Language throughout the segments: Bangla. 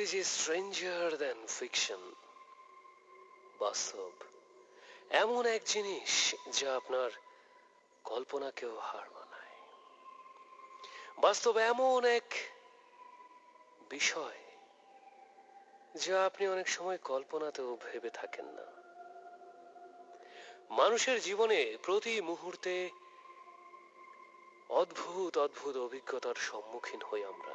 Truth is stranger than fiction বাস্তব। এমন এক জিনিস যা আপনার কল্পনাকেও হার মানায়। বাস্তব এমন এক বিষয় যা আপনি অনেক সময় কল্পনাতেও ভেবে থাকেন না। মানুষের জীবনে প্রতি মুহূর্তে অদ্ভুত অদ্ভুত অভিজ্ঞতার সম্মুখীন হই আমরা।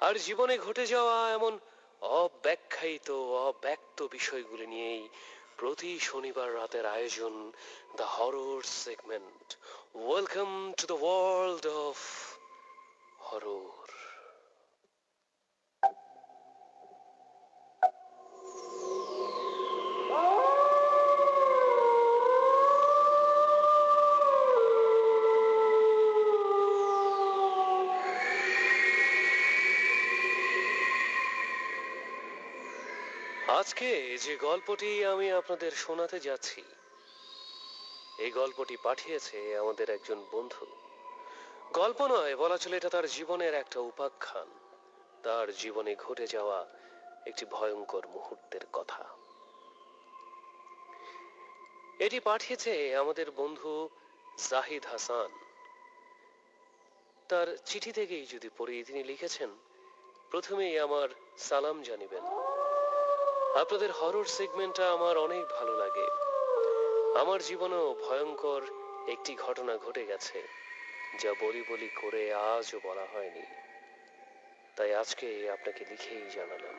আর জীবনে ঘটে যাওয়া এমন অব্যাখ্যায়িত, অব্যক্ত বিষয়গুলি নিয়েই প্রতি শনিবার রাতের আয়োজন the horror segment. Welcome to the world of horror আজকে যে গল্পটি আমি আপনাদের শোনাতে যাচ্ছি, এই গল্পটি পাঠিয়েছে আমাদের একজন বন্ধু। গল্প নয়, বলা চলে এটা তার জীবনের একটা উপাখ্যান। তার জীবনে ঘটে যাওয়া একটি ভয়ঙ্কর মুহূর্তের কথা। এটি পাঠিয়েছে আমাদের বন্ধু জাহিদ হাসান। তার চিঠি থেকেই যদি পড়ি, তিনি লিখেছেন, প্রথমেই আমার সালাম জানিবেন। আপনাদের হরর সেগমেন্টটা আমার অনেক ভালো লাগে। আমার জীবনেও ভয়ঙ্কর একটি ঘটনা ঘটে গেছে, যা বলি বলি করে আজও বলা হয়নি। তাই আজকে আপনাকে লিখেই জানালাম।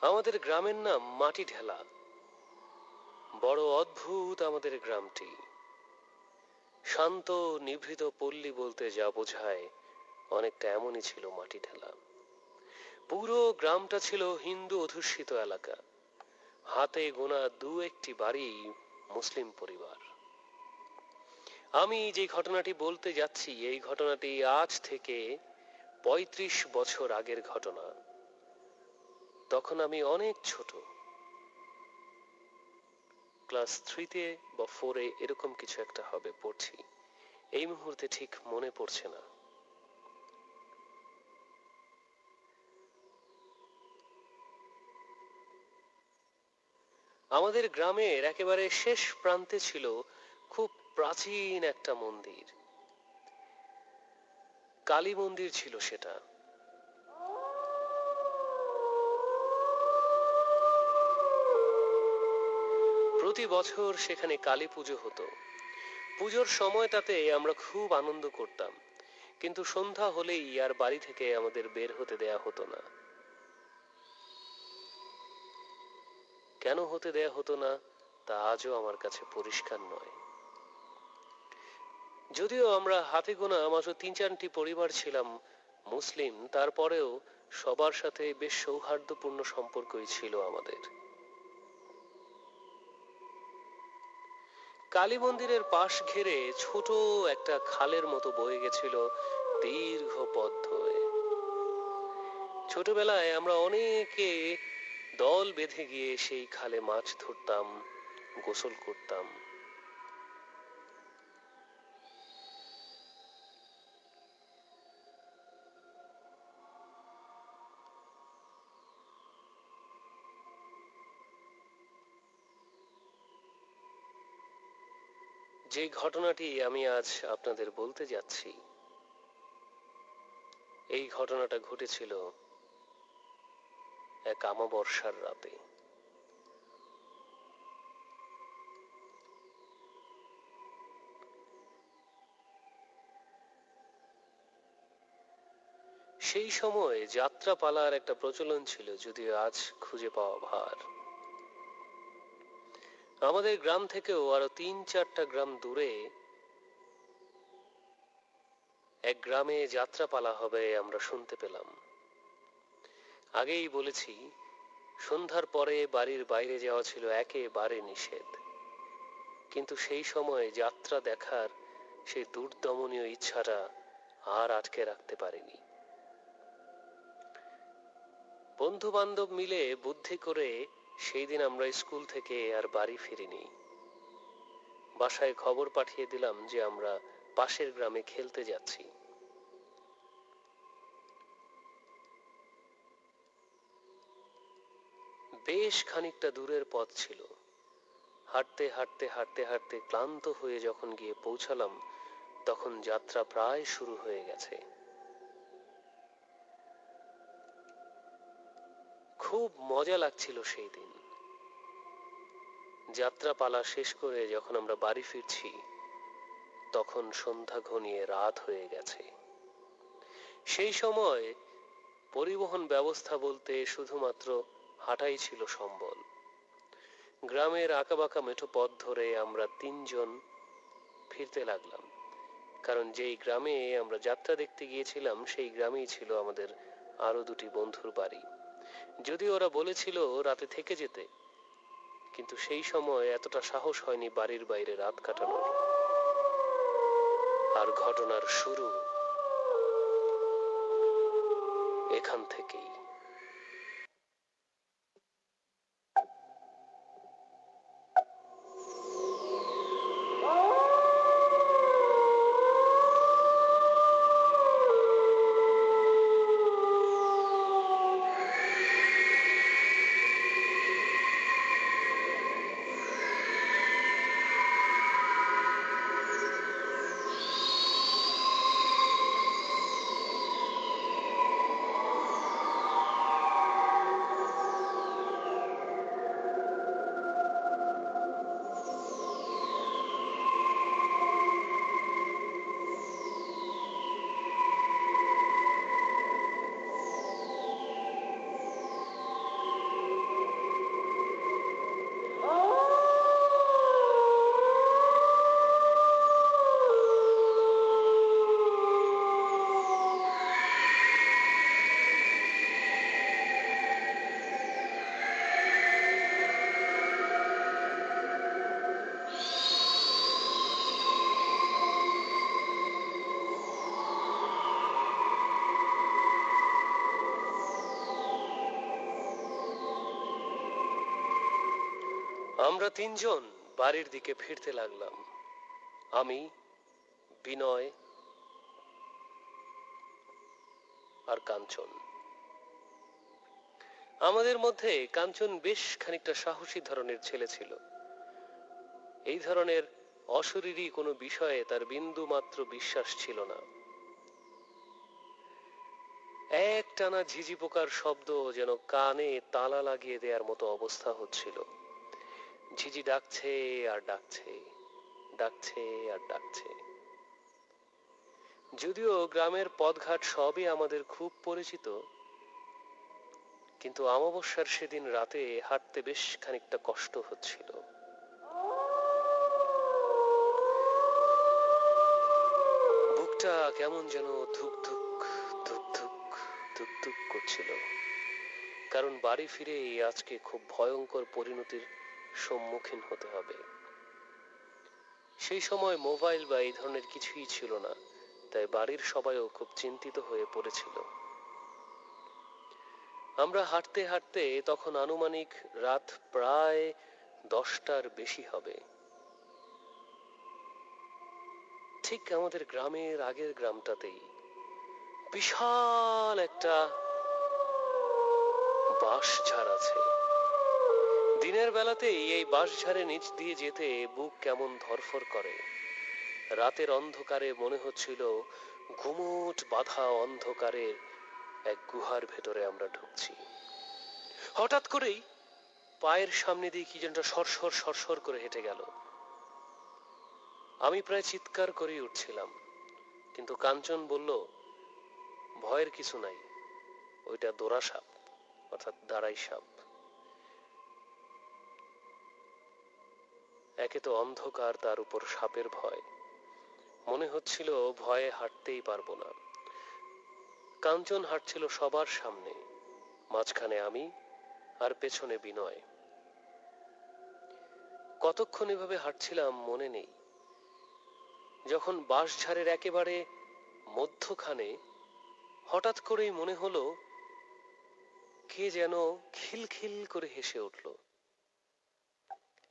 আমাদের গ্রামের নাম মাটি ঢেলা বড় অদ্ভুত আমাদের গ্রামটি। শান্ত, নিভৃত পল্লী বলতে যা বোঝায়, অনেকটা এমনই ছিল মাটি ঢেলা পুরো গ্রামটা ছিল হিন্দু অধ্যুষিত এলাকা। হাতে গোনা দু একটি বাড়ি মুসলিম পরিবার। আমি যে ঘটনাটি বলতে যাচ্ছি, এই ঘটনাটি আজ থেকে ৩৫ বছর আগের ঘটনা। তখন আমি অনেক ছোট। ক্লাস থ্রিতে বা ফোরে এরকম কিছু একটা হবে, পড়ছি। এই মুহূর্তে ঠিক মনে পড়ছে না। আমাদের গ্রামের একেবারে শেষ প্রান্তে ছিল খুব প্রাচীন একটা মন্দির। কালী মন্দির ছিল সেটা। প্রতি বছর সেখানে কালী পুজো হতো। পুজোর সময়টাতে আমরা খুব আনন্দ করতাম। কিন্তু সন্ধ্যা হলেই আর বাড়ি থেকে আমাদের বের হতে দেয়া হতো না। কেন হতে দেয়া হতো না, তা আজও আমার কাছে পরিষ্কার নয়। যদিও আমরা হাতে গোনা মাত্র তিন চারটি পরিবার ছিলাম মুসলিম, তারপরেও সবার সাথে বেশ সৌহার্দ্যপূর্ণ সম্পর্কই ছিল আমাদের। কালী মন্দিরের পাশ ঘেরে ছোট একটা খালের মতো বয়ে গেছিল দীর্ঘ পথ ধরে। ছোটবেলায় আমরা অনেকে দল বেঁধে গিয়ে সেই খালে মাছ ধরতাম, গোসল করতাম। যে ঘটনাটি আমি আজ আপনাদের বলতে যাচ্ছি, এই ঘটনাটা ঘটেছিল এক আমাবর্ষার রাতে। সেই সময় যাত্রা পালার একটা প্রচলন ছিল, যদিও আজ খুঁজে পাওয়া ভার। আমাদের গ্রাম থেকেও আরও তিন চারটা গ্রাম দূরে এক গ্রামে যাত্রা পালা হবে আমরা শুনতে পেলাম। আগেই বলেছি, সন্ধ্যার পরে বাড়ির বাইরে যাওয়া ছিল একেবারে নিষেধ। কিন্তু সেই সময় যাত্রা দেখার সেই দুর্দমনীয় ইচ্ছাটা আর আটকে রাখতে পারিনি। বন্ধু বান্ধব মিলে বুদ্ধি করে সেই দিন আমরা স্কুল থেকে আর বাড়ি ফিরিনি। বাসায় খবর পাঠিয়ে দিলাম যে আমরা পাশের গ্রামে খেলতে যাচ্ছি। বেশ খানিকটা দূরের পথ ছিল। হাঁটতে হাঁটতে হাঁটতে হাঁটতে ক্লান্ত হয়ে যখন গিয়ে পৌঁছালাম, তখন যাত্রা প্রায় শুরু হয়ে গেছে। খুব মজা লাগছিল সেই দিন। যাত্রা পালা শেষ করে যখন আমরা বাড়ি ফিরছি, তখন সন্ধ্যা ঘনিয়ে রাত হয়ে গেছে। সেই সময় পরিবহন ব্যবস্থা বলতে শুধুমাত্র হাঁটাই ছিল সম্বল। গ্রামের আঁকাবাঁকা মেঠো পথ ধরে আমরা তিনজন ফিরতে লাগলাম। কারণ যেই গ্রামে আমরা যাত্রা দেখতে গিয়েছিলাম, সেই গ্রামেই ছিল আমাদের আরও দুটি বন্ধুর বাড়ি। যদি ওরা বলেছিল রাতে থেকে যেতে, কিন্তু সেই সময় এতটা সাহস হয়নি বাড়ির বাইরে রাত কাটানোর। আর ঘটনার শুরু এখান থেকেই। আমরা তিনজন বাড়ির দিকে ফিরতে লাগলাম। আমি, বিনয় আর কাঞ্চন। আমাদের মধ্যে কাঞ্চন বেশ খানিকটা সাহসী ধরনের ছেলে ছিল। এই ধরনের অশরীরী কোনো বিষয়ে তার বিন্দু মাত্র বিশ্বাস ছিল না। এক টানা ঝিঝি পোকার শব্দ যেন কানে তালা লাগিয়ে দেওয়ার মতো অবস্থা হচ্ছিল। ঝিঝি ডাকছে আর ডাকছে ডাকছে আর ডাকছে। যদিও গ্রামের পথঘাট সবই আমাদের খুব পরিচিত, কিন্তু অমাবস্যার সেদিন রাতে হাঁটতে বেশ খানিকটা কষ্ট হচ্ছিল। বুকটা কেমন যেন ধুক ধুক ধুক ধুক ধুক ধুক করছিল। কারণ বাড়ি ফিরে আজকে খুব ভয়ঙ্কর পরিণতির সম্মুখীন হতে হবে। সেই সময় মোবাইল বা এই ধরনের কিছুই ছিল না, তাই বাড়ির সবাইও খুব চিন্তিত হয়ে পড়েছিল। আমরা হাঁটতে হাঁটতে তখন আনুমানিক রাত প্রায় দশটার বেশি হবে। ঠিক আমাদের গ্রামের আগের গ্রামটাতেই বিশাল একটা বাঁশ ঝাড় আছে। দিনের বেলাতেই এই বাঁশঝাড়ে নিচ দিয়ে যেতে বুক কেমন ধরফর করে। রাতের অন্ধকারে মনে হচ্ছিল ঘুমুট বাধা অন্ধকারের এক গুহার ভেতরে আমরা ঢুকছি। হঠাৎ করেই পায়ের সামনে দিয়ে কি যেন সরসর সরসর করে হেঁটে গেল। আমি প্রায় চিৎকার করে উঠছিলাম, কিন্তু কাঞ্চন বলল, ভয়ের কিছু নাই, ওইটা দোরা সাপ, অর্থাৎ দাঁড়াই সাপ। একে তো অন্ধকার, তার উপর সাপের ভয়। মনে হচ্ছিল ভয়ে হাঁটতেই পারব না। কাঞ্চন হাঁটছিল সবার সামনে, মাঝখানে আমি আর পেছনে বিনয়। কতক্ষণ এভাবে হাঁটছিলাম মনে নেই। যখন বাঁশঝাড়ের একেবারে মধ্যখানে হঠাৎ করেই মনে হলো, কে যেন খিলখিল করে হেসে উঠল।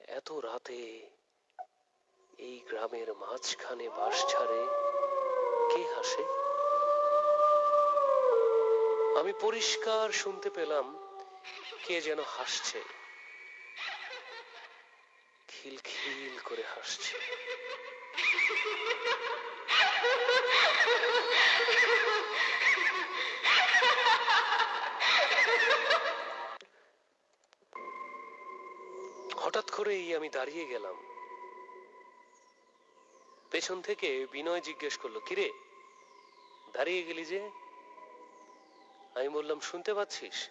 এত রাতে এই গ্রামের মাঝখানে বাস ছাড়ে, কে হাসে? আমি পরিষ্কার শুনতে পেলাম কে যেন হাসছে। খিলখিল করে হাসছে। করেই আমি দাঁড়িয়ে গেলাম। পেছন থেকে বিনয় জিজ্ঞেস করল, কিরে, দাঁড়িয়ে গেলি যে? আমি বললাম, শুনতে পাচ্ছিস?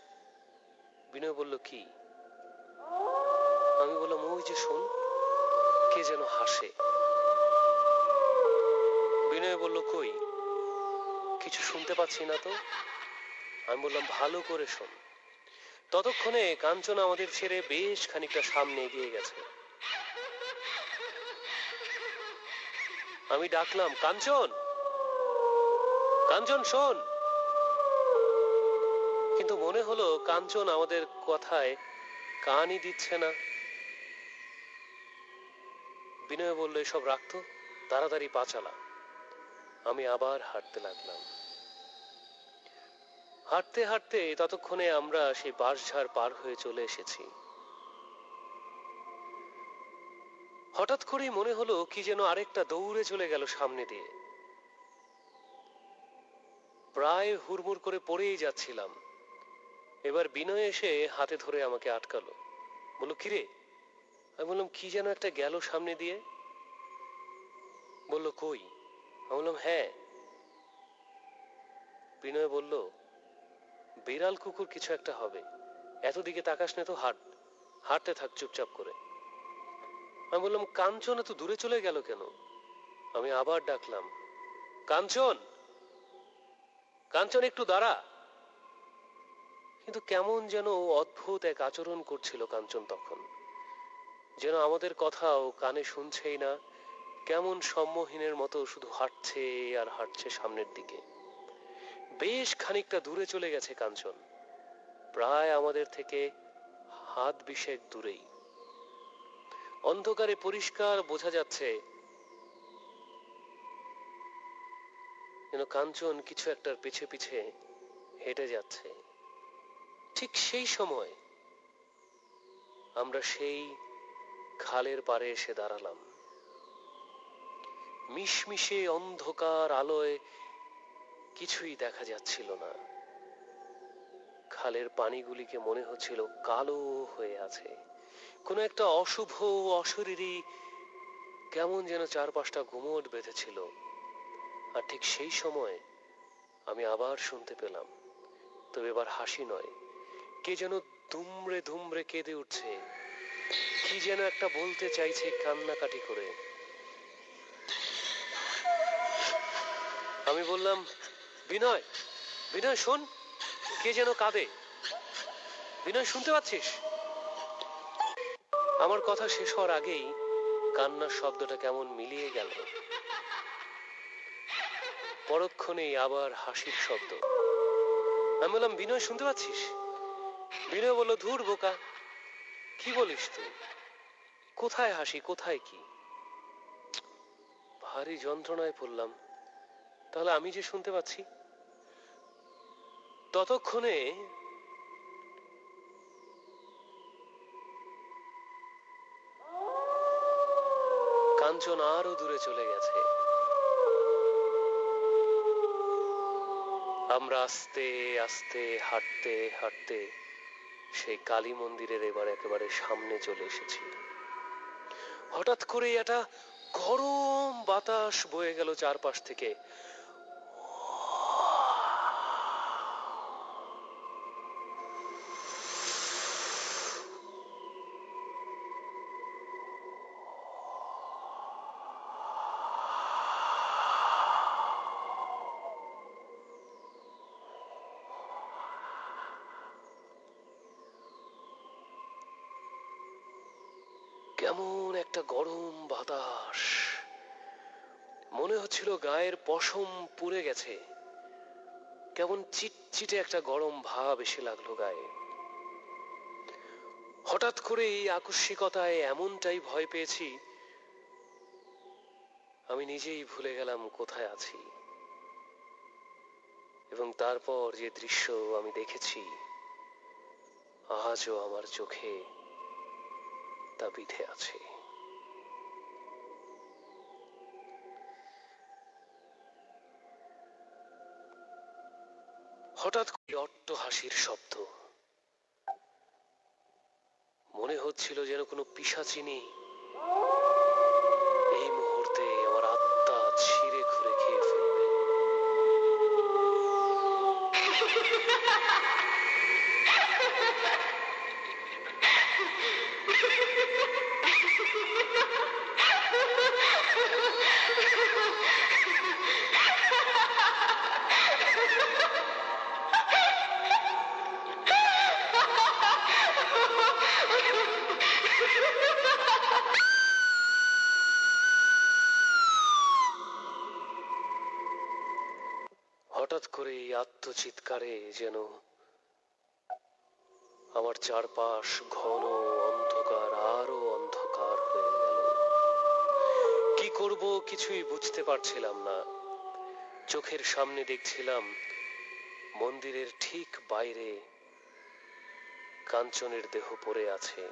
বিনয় বলল, কি? আমি বললাম, ওই যে শোন, কে যেন হাসে। বিনয় বলল, কই? কিছু শুনতে পাচ্ছি না তো? আমি বললাম, ভালো করে শোন। ততক্ষণে কাঞ্চন আমাদের ছেড়ে বেশ খানিকটা সামনে এগিয়ে গেছে। আমি ডাকলাম, কাঞ্চন! কাঞ্চন, শোন! কিন্তু মনে হলো কাঞ্চন আমাদের কথায় কানই দিচ্ছে না। বিনয় বলল, এসব রাখতো তাড়াতাড়ি পা চালা আমি আবার হাঁটতে লাগলাম। হাঁটতে হাঁটতে ততক্ষণে আমরা সেই বাঁশঝাড় পার হয়ে চলে এসেছি। হঠাৎ করেই মনে হলো কি যেন আরেকটা দৌড়ে চলে গেল সামনে দিয়ে। প্রায় হুড়মুড় করে পড়েই যাচ্ছিলাম। এবার বিনয় এসে হাতে ধরে আমাকে আটকালো। বলল কিরে আমি বললাম, কি যেন একটা গেল সামনে দিয়ে? বলল, কই? আমি বললাম হ্যাঁ। বিনয় বলল বিড়াল কুকুর কিছু একটা হবে। এতদিকে তাকাস না তো হাট, হাঁটতে থাক চুপচাপ করে। আমি বললাম, কাঞ্চন এত দূরে চলে গেল কেন? আমি আবার ডাকলাম, কাঞ্চন কাঞ্চন, একটু দাঁড়া। কিন্তু কেমন যেন অদ্ভুত এক আচরণ করছিল কাঞ্চন তখন। যেন আমাদের কথাও কানে শুনছেই না, কেমন সম্মোহীনের মতো শুধু হাঁটছে আর হাঁটছে সামনের দিকে। বেশ খানিকটা দূরে চলে গেছে কাঞ্চন। প্রায় আমাদের থেকে হাত বিশেক দূরেই। অন্ধকারে পরিষ্কার বোঝা যাচ্ছে, যেন কাঞ্চন কিছু একটার পিছে পিছে হেঁটে যাচ্ছে। ঠিক সেই সময় আমরা সেই খালের পারে এসে দাঁড়ালাম। মিশমিশে অন্ধকার আলোয় কিছুই দেখা যাচ্ছিল না। খালের পানিগুলিকে মনে হচ্ছিল কালো হয়ে আছে। কোনো একটা অশুভ অশরীরী কেমন যেন চারপাশটা ঘুমট বেঁধেছিল। আর ঠিক সেই সময় আমি আবার শুনতে পেলাম, তবে এবার হাসি নয়। কে যেন দুমড়ে দুমড়ে কেঁদে উঠছে। কি যেন একটা বলতে চাইছে কান্নাকাটি করে। আমি বললাম বিনয় বিনয়, শোন, কে যেন কাঁদে। বিনয়, শুনতে পাচ্ছিস? আমার কথা শেষ হওয়ার আগেই কান্নার শব্দটা কেমন মিলিয়ে গেল। পরক্ষণেই আবার হাসির শব্দ। আমি বললাম, বিনয়, শুনতে পাচ্ছিস? বিনয় বলল, ধুর বোকা, কি বলিস তুই? কোথায় হাসি, কোথায় কি? ভারী যন্ত্রণায় পড়লাম। তাহলে আমি যে শুনতে পাচ্ছি? ততক্ষণে কাঞ্চন আরও দূরে চলে গেছে। আমরা আস্তে আস্তে, হাঁটতে হাঁটতে সেই কালী মন্দিরের এবার একেবারে সামনে চলে এসেছি। হঠাৎ করে একটা গরম বাতাস বয়ে গেল চারপাশ থেকে। কেমন একটা গরম বাতাস। মনে হচ্ছিল গায়ের পশম পুড়ে গেছে। কেমন চিটচিটে একটা গরম ভাব এসে লাগল গায়ে। হঠাৎ করে এই আকস্মিকতায় এমনটাই ভয় পেয়েছি, আমি নিজেই ভুলে গেলাম কোথায় আছি। এবং তারপর যে দৃশ্য আমি দেখেছি, আজও আমার চোখে তা বিধে আছে। হঠাৎ করে অট্ট হাসির শব্দ। মনে হচ্ছিল যেন কোনো পিসাচিনী হঠাৎ করে এই আত্মচিৎকারে যেন আমার চারপাশ ঘন অন্ধকার, আরও অন্ধকার হয়ে গেল। কি করব কিছুই বুঝতে পারছিলাম না। চোখের সামনে দেখছিলাম মন্দিরের ঠিক বাইরে কাঞ্চনের দেহ পড়ে আছে,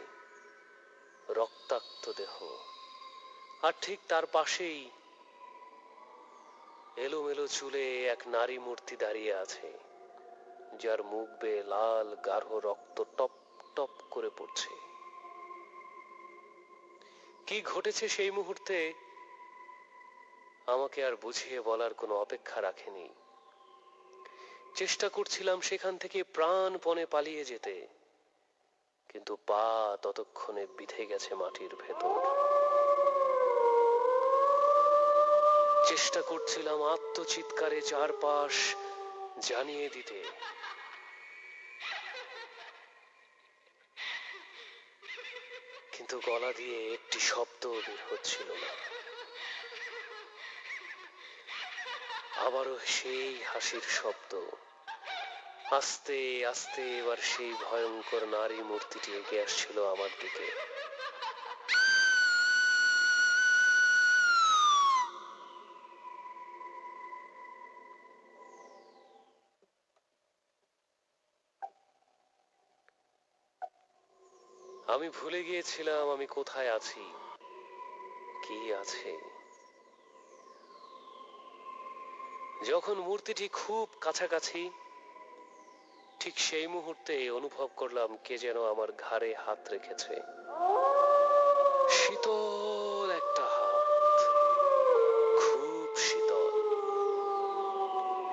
রক্তাক্ত দেহ। আর ঠিক তার পাশেই এলোমেলো চুলে এক নারী মূর্তি দাঁড়িয়ে আছে, যার মুখ বেয়ে লাল গাঢ় রক্ত টপ টপ করে পড়ছে। কি ঘটেছে সেই মুহূর্তে? আমাকে আর বুঝিয়ে বলার কোনো অপেক্ষা রাখেনি। চেষ্টা করছিলাম সেখান থেকে প্রাণপণে পালিয়ে যেতে, কিন্তু পা ততক্ষণে বিধে গেছে মাটির ভেতর। চেষ্টা করছিলাম আত্মচিৎকারে চারপাশ জানিয়ে দিতে। কিন্তু গলা দিয়ে একটি শব্দ বের হচ্ছিল না। আবারও সেই হাসির শব্দ। আস্তে আস্তে এবার সেই ভয়ঙ্কর নারী মূর্তিটি এগিয়ে আসছিল আমার দিকে। আমি ভুলে গিয়েছিলাম আমি কোথায় আছি, কি আছে। যখন মূর্তিটি খুব কাছাকাছি, ঠিক সেই মুহূর্তে অনুভব করলাম কে যেন আমার ঘাড়ে হাত রেখেছে। শীতল একটা হাত, খুব শীতল।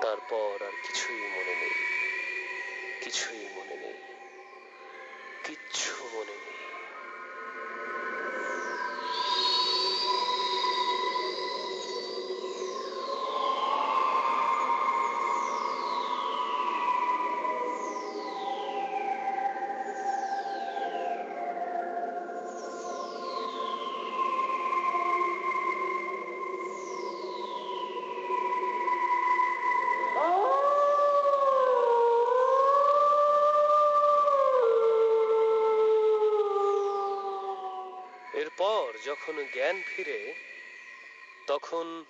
তারপর আর কিছুই মনে নেই, কিছুই মনে যখন জ্ঞান ফিরে, তখন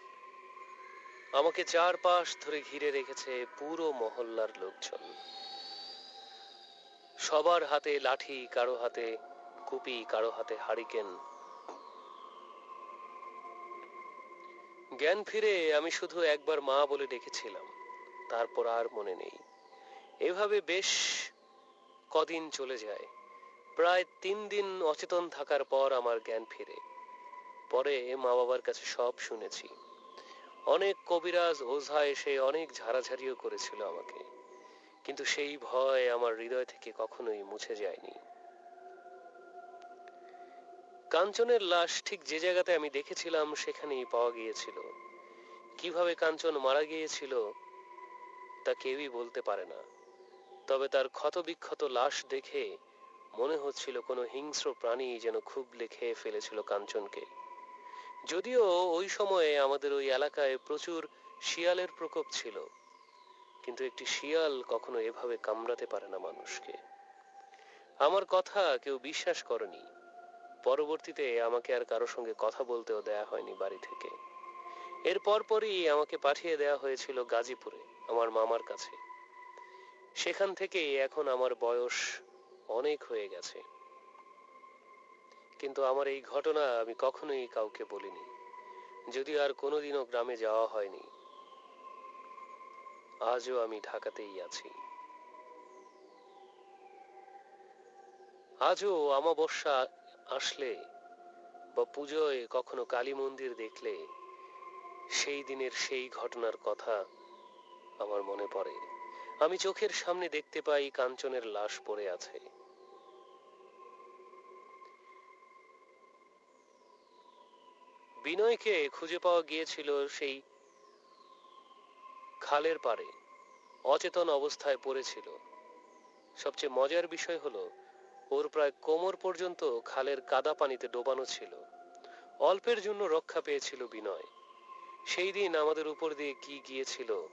আমাকে চারপাশ ধরে ঘিরে রেখেছে পুরো মহল্লার লোকজন। সবার হাতে লাঠি, কারও হাতে কুপি, কারও হাতে হারিকেন। জ্ঞান ফিরে আমি শুধু একবার মা বলে ডেকেছিলাম, তারপর আর মনে নেই। এভাবে বেশ কদিন চলে যায়। প্রায় তিন দিন অচেতন থাকার পর আমার জ্ঞান ফিরে। পরে মা বাবার কাছে সব শুনেছি। অনেক কবিরাজ, ওঝা এসে অনেক ঝাড়াঝাড়িও করেছিল আমাকে। কিন্তু সেই ভয় আমার হৃদয় থেকে কখনোই মুছে যায়নি। কাঞ্চনের লাশ ঠিক যে জায়গাতে আমি দেখেছিলাম সেখানেই পাওয়া গিয়েছিল। কীভাবে কাঞ্চন মারা গিয়েছিল, তা কেউই বলতে পারে না। তবে তার ক্ষতবিক্ষত লাশ দেখে মনে হচ্ছিল কোনো হিংস্র প্রাণী যেন খুবলে খেয়ে ফেলেছিল কাঞ্চনকে। যদিও ওই সময়ে আমাদের ওই এলাকায় প্রচুর শিয়ালের প্রকোপ ছিল, কিন্তু একটি শিয়াল কখনো এভাবে কামড়াতে পারে না মানুষকে। আমার কথা কেউ বিশ্বাস করেনি। পরবর্তীতে আমাকে আর কারও সঙ্গে কথা বলতেও দেয়া হয়নি বাড়ি থেকে। এর পরপরই আমাকে পাঠিয়ে দেয়া হয়েছিল গাজীপুরে, আমার মামার কাছে। সেখান থেকেই এখন আমার বয়স অনেক হয়ে গেছে। কিন্তু আমার এই ঘটনা আমি কখনোই কাউকে বলিনি। যদি আর কোনোদিনও গ্রামে যাওয়া হয়নি। আজও আমি ঢাকাতেই আছি। আজও অমাবস্যা আসলে বা পুজোয় কখনো কালী মন্দির দেখলে সেই দিনের সেই ঘটনার কথা আমার মনে পড়ে। আমি চোখের সামনে দেখতে পাই কাঞ্চনের লাশ পড়ে আছে। বিনয়কে খুঁজে পাওয়া গিয়েছিল সেই খালের পাড়ে। অচেতন অবস্থায় পড়েছিল। সবচেয়ে মজার বিষয় হলো, ওর প্রায় কোমর পর্যন্ত খালের কাদা পানিতে ডোবানো ছিল। অল্পের জন্য রক্ষা পেয়েছিল বিনয়। সেই দিন আমাদের উপর দিয়ে কি গিয়েছিল,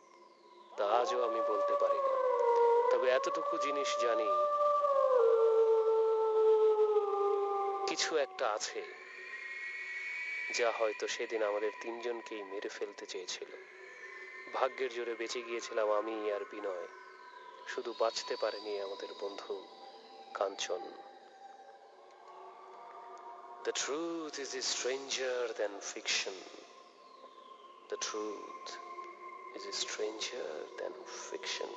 তা আজও আমি বলতে পারি না। তবে এতটুকু জিনিস জানি, কিছু একটা আছে। যা হয়তো সেদিন আমাদের তিনজনকেই মেরে ফেলতে চেয়েছিল ভাগ্যের জোরে বেঁচে গিয়েছিলাম আমি আর বিনয় শুধু বাঁচতে পারেনি আমাদের বন্ধু কাঞ্চন The truth is stranger than fiction. The truth is stranger than fiction.